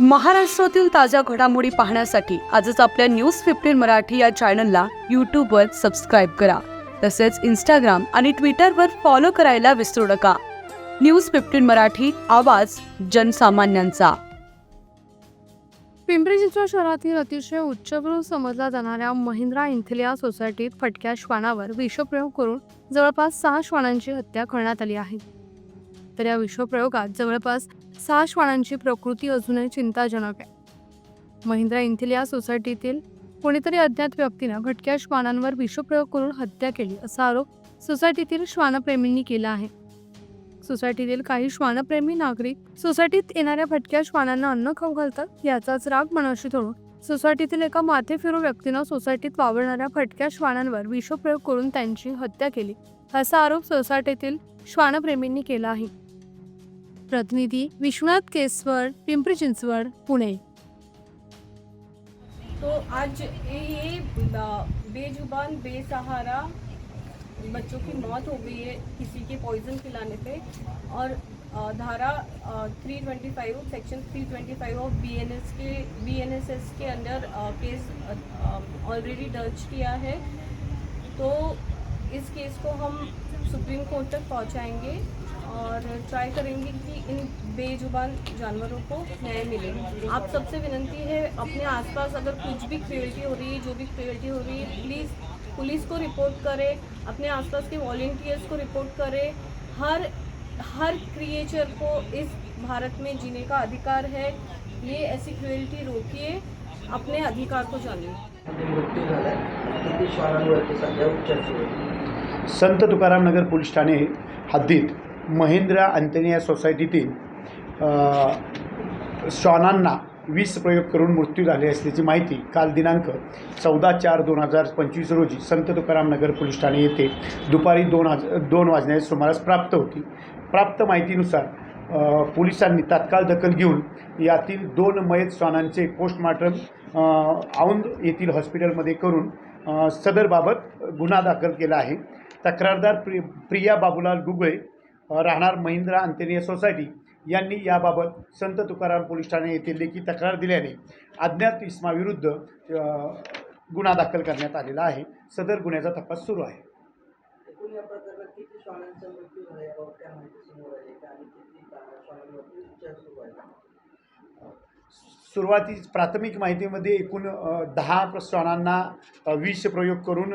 महाराष्ट्रातील ताज्या घडामोडी पाहण्यासाठी आजच आपल्या न्यूज फिफ्टीन मराठी या चॅनलला यूट्यूबवर सबस्क्राईब करा. तसेच इंस्टाग्राम आणि ट्विटरवर फॉलो करायला विसरू नका. न्यूज फिफ्टीन मराठी आवाज जनसामान्यांचा. पिंपरी चिंचवड शहरातील अतिशय उच्चभ्रू समजला जाणाऱ्या महिंद्रा इंथिलिया सोसायटीत फटक्या श्वानावर विषप्रयोग करून जवळपास सहा श्वानांची हत्या करण्यात आली आहे. तर या विश्वप्रयोगात जवळपास सहा श्वानांची प्रकृती अजूनही चिंताजनक आहे. महिंद्रा इंथिलिया सोसायटीतील कोणीतरी अज्ञात व्यक्तीनं भटक्या श्वानांवर विश्वप्रयोग करून हत्या केली असा आरोप सोसायटीतील श्वानप्रेमींनी केला आहे. सोसायटीतील काही श्वानप्रेमी नागरिक सोसायटीत येणाऱ्या भटक्या श्वानांना अन्न खाऊ घालतात याचाच राग मनाशी धरून सोसायटीतील एका माथेफिरू व्यक्तीनं सोसायटीत वावरणाऱ्या भटक्या श्वानांवर विषप्रयोग करून त्यांची हत्या केली. असा आरोप सोसायटीतील श्वानप्रेमींनी केला आहे. प्रतिनिधी विश्वनाथ केसवर पिंपरी चिंचवड पुणे. तो आज ये बेजुबान बेसहारा बच्चों की मौत हो गई है किसी के पॉइजन खिलाने पे और धारा three twenty five section three twenty five of B N S K B N S S K under case already दर्ज किया है। तो इस केस को हम सुप्रीम कोर्ट तक पहुंचाएँगे और ट्राई करेंगे कि इन बेजुबान जानवरों को न्याय मिले। आप सबसे विनंती है, अपने आसपास अगर कुछ भी क्रियल्टी हो रही है जो भी क्रियल्टी हो रही है प्लीज़ पुलिस को रिपोर्ट करें, अपने आसपास के वॉल्टियर्स को रिपोर्ट करें। हर हर क्रिएचर को इस भारत में जीने का अधिकार है। ये ऐसी क्रियल्टी रोकिए। अपने अधिकार को जानिए आहेत संत तुकाराम नगर पोलीस ठाणे हद्दीत महेंद्र अंतनिया सोसायटीतील श्वानांना वीस प्रयोग करून मृत्यू झाले असल्याची माहिती काल दिनांक चौदा चार दोन हजार पंचवीस रोजी संत तुकाराम नगर पोलीस ठाणे येथे दुपारी दोन हज दोन वाजण्याच्या सुमारास प्राप्त होती. प्राप्त माहितीनुसार पोलिसांनी तात्काळ दखल घेऊन यातील दोन मयत श्वानांचे पोस्टमार्टम औंध येथील हॉस्पिटलमध्ये करून सदरबाबत गुन्हा दाखल केला आहे. तक्रारदार प्रि प्रिया बाबूलाल गुगळे राहणार महिंद्रा अंतनीय सोसायटी यांनी याबाबत संत तुकाराम पोलीस ठाणे येथे लेखी तक्रार दिल्याने अज्ञात इस्माविरुद्ध गुन्हा दाखल करण्यात आलेला आहे. सदर गुन्ह्याचा तपास सुरू आहे. एकूण माहिती समोर आली का आणि किती उपचार सुरू आहे सुरुवाती प्राथमिक माहितीमध्ये एकूण दहा श्वानांना विष प्रयोग करून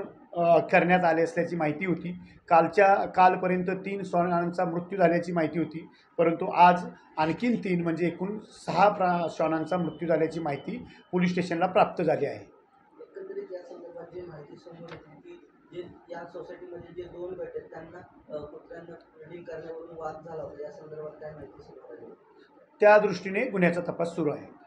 करण्यात आले असल्याची माहिती होती. कालच्या कालपर्यंत तीन श्वानांचा मृत्यू झाल्याची माहिती होती. परंतु आज आणखीन तीन म्हणजे एकूण सहा प्रा श्वानांचा मृत्यू झाल्याची माहिती पोलीस स्टेशनला प्राप्त झाली आहे. जे माहिती समोर येते की जे या सोसायटीमध्ये जे दोन गट आहेत त्यांना कुत्र्यांना ब्रिडिंग करण्यावरून वाद झाला होता. या संदर्भात काय माहिती समोर आली? त्या दृष्टीने गुन्ह्याचा तपास सुरू आहे.